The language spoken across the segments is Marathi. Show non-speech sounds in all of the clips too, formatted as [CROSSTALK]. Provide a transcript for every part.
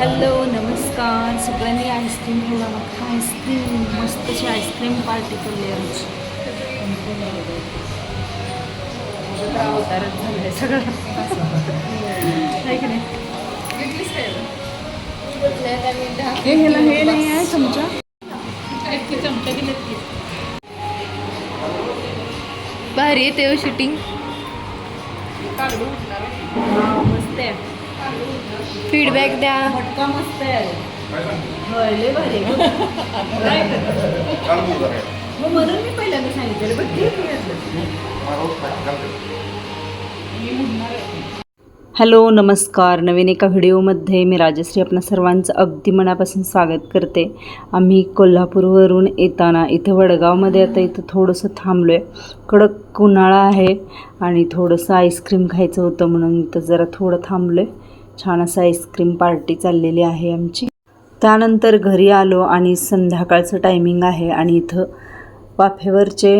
हॅलो नमस्कार. सगळ्यांनी आईस्क्रीम घेऊन आला आईस्क्रीम मस्तशी आईस्क्रीम पार्टी केली आमची. अवतारच झालंय सगळं. आहे की नाही? हे ह्याला हे नाही आहे चमचा. भारी आहे तेव्हा शूटिंग मस्त आहे. फीडबॅक द्या. मस्त आहे. होय लय भारी आहे. मग म्हणून मी पहिल्यांदा सांगितलं पण ठीक आहे. हॅलो नमस्कार. नवीन एका व्हिडिओमध्ये मी राजश्री आपणा सर्वांचं अगदी मनापासून स्वागत करते. आम्ही कोल्हापूरवरून येताना इथं वडगावमध्ये आता इथं थोडंसं थांबलो आहे कडक उन्हाळा आहे आणि थोडंसं आईस्क्रीम खायचं होतं म्हणून इथं जरा थोडं थांबलो आहे छान असं आईस्क्रीम पार्टी चाललेली आहे आमची. त्यानंतर घरी आलो आणि संध्याकाळचं टायमिंग आहे आणि इथं वाफेवरचे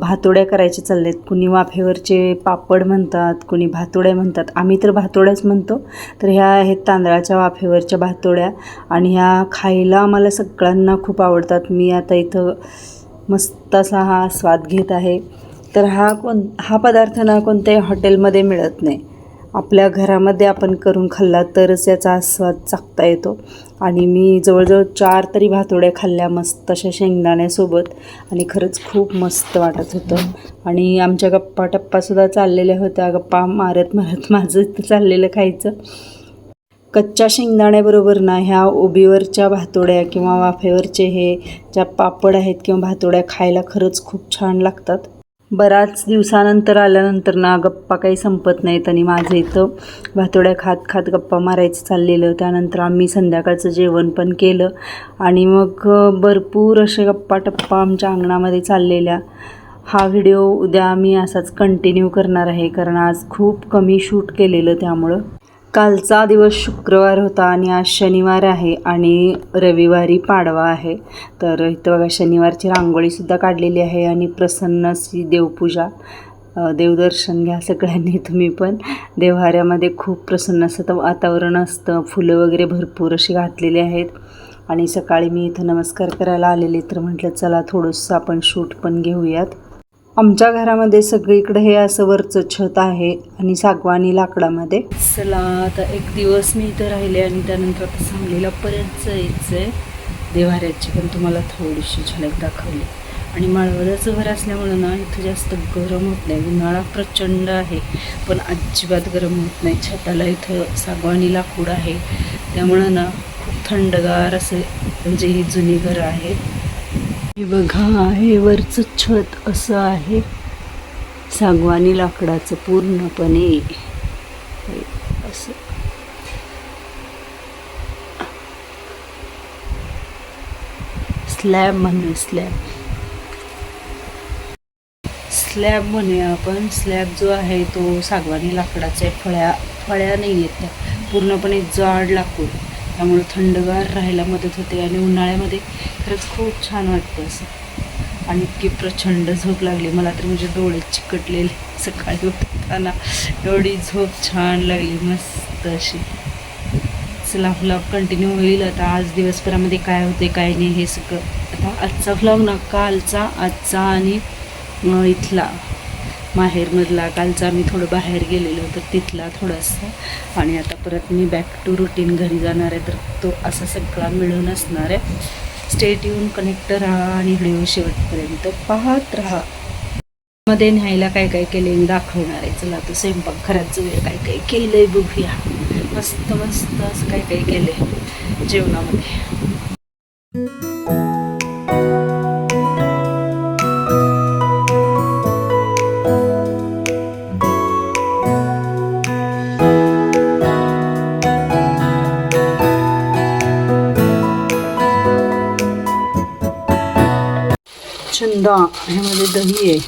भातोड्या करायचे चाललेत. कुणी वाफेवरचे पापड म्हणतात कुणी भातोड्या म्हणतात. आम्ही तर भातोड्याच म्हणतो. तर ह्या आहेत तांदळाच्या वाफेवरच्या भातोड्या आणि ह्या खायला आम्हाला सगळ्यांना खूप आवडतात. मी आता इथं मस्त असा हा स्वाद घेत आहे. तर हा कोण हा पदार्थ ना कोणत्याही हॉटेलमध्ये मिळत नाही. आपल्या घरामध्ये आपण करून खाल्ला तरच याचा आस्वाद चाकता येतो. आणि मी जवळजवळ चार तरी भातोड्या खाल्ल्या मस्त अशा शेंगदाण्यासोबत. आणि खरंच खूप मस्त वाटत होतं. आणि आमच्या गप्पा टप्पासुद्धा चाललेल्या होत्या. गप्पा मारत मारत [LAUGHS] माझं इथं चाललेलं खायचं. कच्च्या शेंगदाण्याबरोबर ना ह्या ओबीवरच्या भातोड्या किंवा वाफेवरचे हे ज्या पापड आहेत किंवा भातोड्या खायला खरंच खूप छान लागतात. बराच दिवसानंतर आल्यानंतर ना गप्पा काही संपत नाहीत आणि माझं इथं भातोड्या खात खात गप्पा मारायचं चाललेलं. त्यानंतर आम्ही संध्याकाळचं जेवण पण केलं आणि मग भरपूर असे गप्पा टप्पा आमच्या अंगणामध्ये चाललेल्या. हा व्हिडिओ उद्या मी असाच कंटिन्यू करणार आहे कारण आज खूप कमी शूट केलेलं त्यामुळं. कालचा दिवस शुक्रवार होता आणि आज शनिवार आहे आणि रविवारी पाडवा आहे. तर इथं बघा शनिवारची रांगोळीसुद्धा काढलेली आहे आणि प्रसन्न अशी देवपूजा. देवदर्शन घ्या सगळ्यांनी तुम्ही पण. देवहाऱ्यामध्ये खूप प्रसन्न असं तर वातावरण असतं फुलं वगैरे भरपूर अशी घातलेली आहेत. आणि सकाळी मी इथं नमस्कार करायला आलेले तर म्हटलं चला थोडंसं आपण शूट पण घेऊयात. आमच्या घरामध्ये सगळीकडे हे असं वरचं छत आहे आणि सागवानी लाकडामध्ये. चला आता एक दिवस मी इथं राहिले आणि त्यानंतर आता सांगलीला परत जायचं आहे देवाऱ्याची पण तुम्हाला थोडीशी झलक दाखवली. आणि माळवदाचं घर असल्यामुळं ना इथं जास्त गरम होत नाही. उन्हाळा प्रचंड आहे पण अजिबात गरम होत नाही. छताला इथं सागवानी लाकूड आहे. त्यामुळं ना खूप थंडगार असे म्हणजे ही जुनी घरं आहेत. हे बघा हे वरचं छत असं आहे. सागवानी लाकडाचं पूर्णपणे असं. स्लॅब म्हणूया स्लॅब. स्लॅब म्हणूया आपण. स्लॅब जो आहे तो सागवानी लाकडाचा आहे फळ्या फळ्या नाही आहेत पूर्णपणे जाड लाकूड. त्यामुळे थंडगार राहायला मदत होते आणि उन्हाळ्यामध्ये खरंच खूप छान वाटतं असं. आणि इतकी प्रचंड झोप लागली. मला तर म्हणजे डोळे चिकटलेले. सकाळी उठताना एवढी झोप छान लागली. मस्त अशी. चला व्लॉग कंटिन्यू होईल. आता आज दिवसभरामध्ये काय होते काय नाही हे सगळं. आता आजचा व्लॉग ना कालचा आजचा आणि इथला. माहेरमधला कालचा आम्ही थोडं बाहेर गेलेलो तर तिथला थोडासा. आणि आता परत मी बॅक टू रुटीन घरी जाणार आहे तर तो असा सगळा मिळून असणार आहे. स्टेट येऊन कनेक्ट राहा आणि व्हिडिओ शेवटपर्यंत पाहत राहा. मध्ये न्यायला काय काय केले मी दाखवणार आहे. चला तर स्वयंपाक घराचं वेळ काय काय केलंय बघूया. मस्त मस्त असं काय काय केलंय जेवणामध्ये. चंदा ह्यामध्ये दही आहे.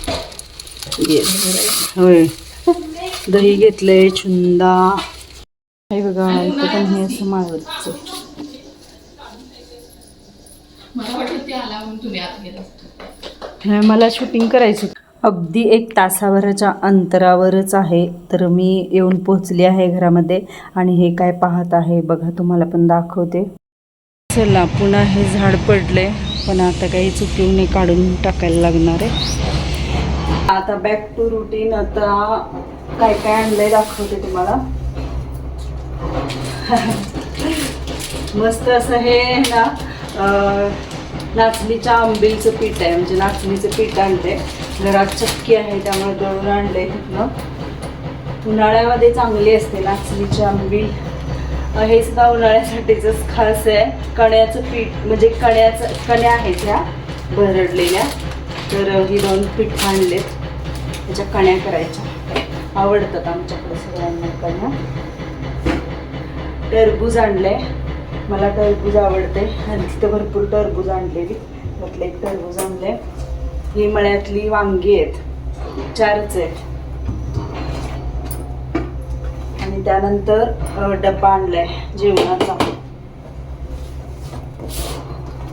ये, होय. दही घेतलंय चुंदा. हे बघा इथं पण हे असं माळवरचं. मला शूटिंग करायचं अगदी एक तासाभराच्या अंतरावरच आहे तर मी येऊन पोचली आहे घरामध्ये आणि हे काय पाहत आहे बघा तुम्हाला पण दाखवते. चला पुन्हा हे झाड पडले पण आता काही चुकीने काढून टाकायला लागणार आहे. आता बॅक टू रुटीन आता काय काय आणलंय दाखवते तुम्हाला. [LAUGHS] मस्त असं हे ना नाचणीच्या आंबीलचं पीठ आहे. म्हणजे नाचणीचं पीठ आणलंय. घरात चक्की आहे त्यामुळे दळून आणलंय तिथनं. उन्हाळ्यामध्ये चांगली असते नाचणीची आंबील. हे सुद्धा उन्हाळ्यासाठीच खास आहे. कण्याचं पीठ म्हणजे कण्याचं कण्या आहेत ह्या भरडलेल्या. तर ही दोन पीठ आणलेत. त्याच्या कण्या करायच्या. आवडतात आमच्याकडे सगळ्यांना कण्या. टरबूज आणलंय. मला टरबूज आवडते. आणि तिथं भरपूर टरबूज आणलेली. म्हटलं एक टरबूज आणलंय. ही मळ्यातली वांगी आहेत. चारच आहेत. आणि त्यानंतर डब्बा आणलाय जेवणाचा.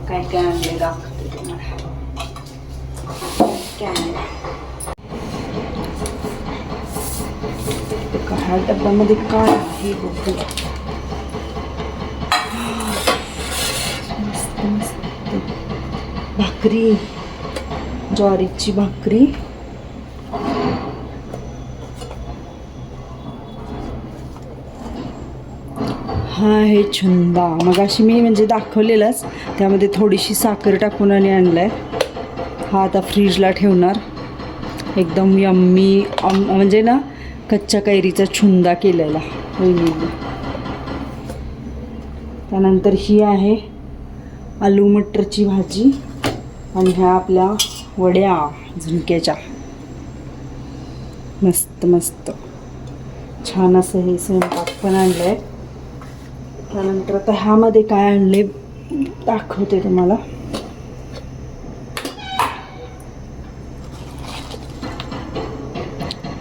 काय काय आणलंय दाखवते तुम्हाला. काय ह्या डब्यामध्ये काय आहे बघू मस्त मस्त. भाकरी. ज्वारीची भाकरी. हा आहे छुंदा. मग अशी मी म्हणजे दाखवलेलाच. त्यामध्ये थोडीशी साखर टाकून आणि आणलाय. हा आता फ्रीजला ठेवणार. एकदम यम्मी म्हणजे ना कच्च्या कैरीचा छुंदा केलेला. त्यानंतर ही आहे आलू मटरची भाजी आणि ह्या आपल्या वड्या झुणक्याच्या. मस्त मस्त. छान असं हे स्वयंपाक पण आणलं आहे त्यानंतर आता ह्यामध्ये काय आणले दाखवते तुम्हाला.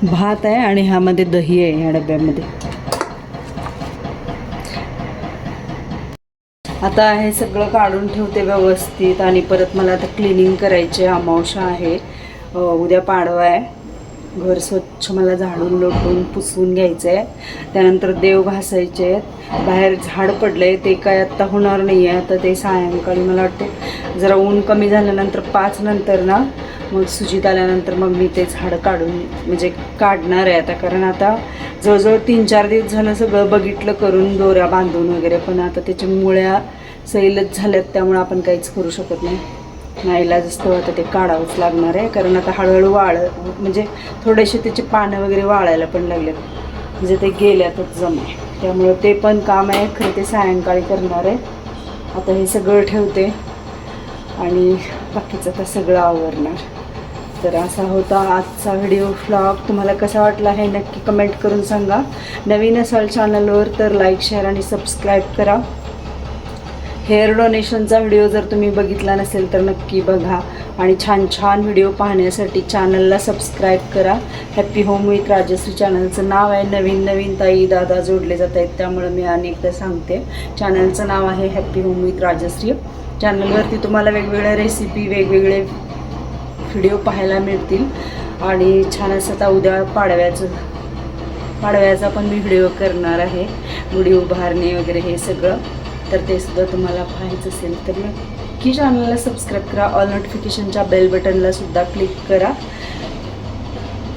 भात आहे आणि ह्यामध्ये दही आहे ह्या डब्यामध्ये. आता हे सगळं काढून ठेवते व्यवस्थित आणि परत मला आता क्लिनिंग करायचे अमावशा आहे. उद्या पाडवा आहे. घर स्वच्छ मला झाडून लोटून पुसून घ्यायचं आहे त्यानंतर देव घासायचे आहेत. बाहेर झाड पडलं आहे ते काय आत्ता होणार नाही आहे आता ते सायंकाळी मला वाटते जरा ऊन कमी झाल्यानंतर पाच नंतर ना मग सुजित आल्यानंतर मग मी ते झाड काढून म्हणजे काढणार आहे आता. कारण आता जवळजवळ तीन चार दिवस झालं सगळं बघितलं करून दोऱ्या बांधून वगैरे. पण आता त्याच्या मुळ्या सैलच झाल्यात त्यामुळे आपण काहीच करू शकत नाही. नाईलाज असतो आता ते काढावंच लागणार आहे. कारण आता हळूहळू वाळ म्हणजे थोडेसे त्याचे पानं वगैरे वाळायला पण लागले. म्हणजे ते गेल्यातच जमा त्यामुळं ते पण काम आहे खरं ते सायंकाळी करणार आहे. आता हे सगळं ठेवते. आणि बाकीचं आता सगळं आवरणार. तर असा होता आजचा व्हिडिओ फ्लॉग तुम्हाला कसा वाटला हे नक्की कमेंट करून सांगा. नवीन असाल चॅनलवर तर लाईक शेअर आणि सबस्क्राईब करा. हेअर डोनेशनचा व्हिडिओ जर तुम्ही बघितला नसेल तर नक्की बघा. आणि छान छान व्हिडिओ पाहण्यासाठी चॅनलला सबस्क्राईब करा. हॅप्पी होम विथ राजश्री चॅनलचं नाव आहे. नवीन नवीन ताई दादा जोडले जात आहेत. त्यामुळं मी अनेकदा सांगते. चॅनलचं नाव आहे हॅप्पी होम विथ राजश्री चॅनलवरती तुम्हाला वेगवेगळ्या रेसिपी वेगवेगळे व्हिडिओ पाहायला मिळतील. आणि छान असं आता उद्या पाडव्याचं पाडव्याचा पण मी व्हिडिओ करणार आहे. गुढी उभारणे वगैरे हे सगळं. तर ते सुद्धा तुम्हाला पाहायचं असेल तर नक्की चॅनलला सबस्क्राईब करा ऑल नोटिफिकेशनच्या बेल बटनला सुद्धा क्लिक करा.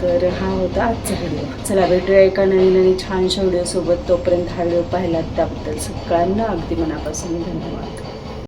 तर हा होता आजचा व्हिडिओ चला भेटूया एका नवीन आणि छानशा व्हिडिओसोबत तोपर्यंत हा व्हिडिओ पाहिलात त्याबद्दल सगळ्यांना अगदी मनापासून धन्यवाद.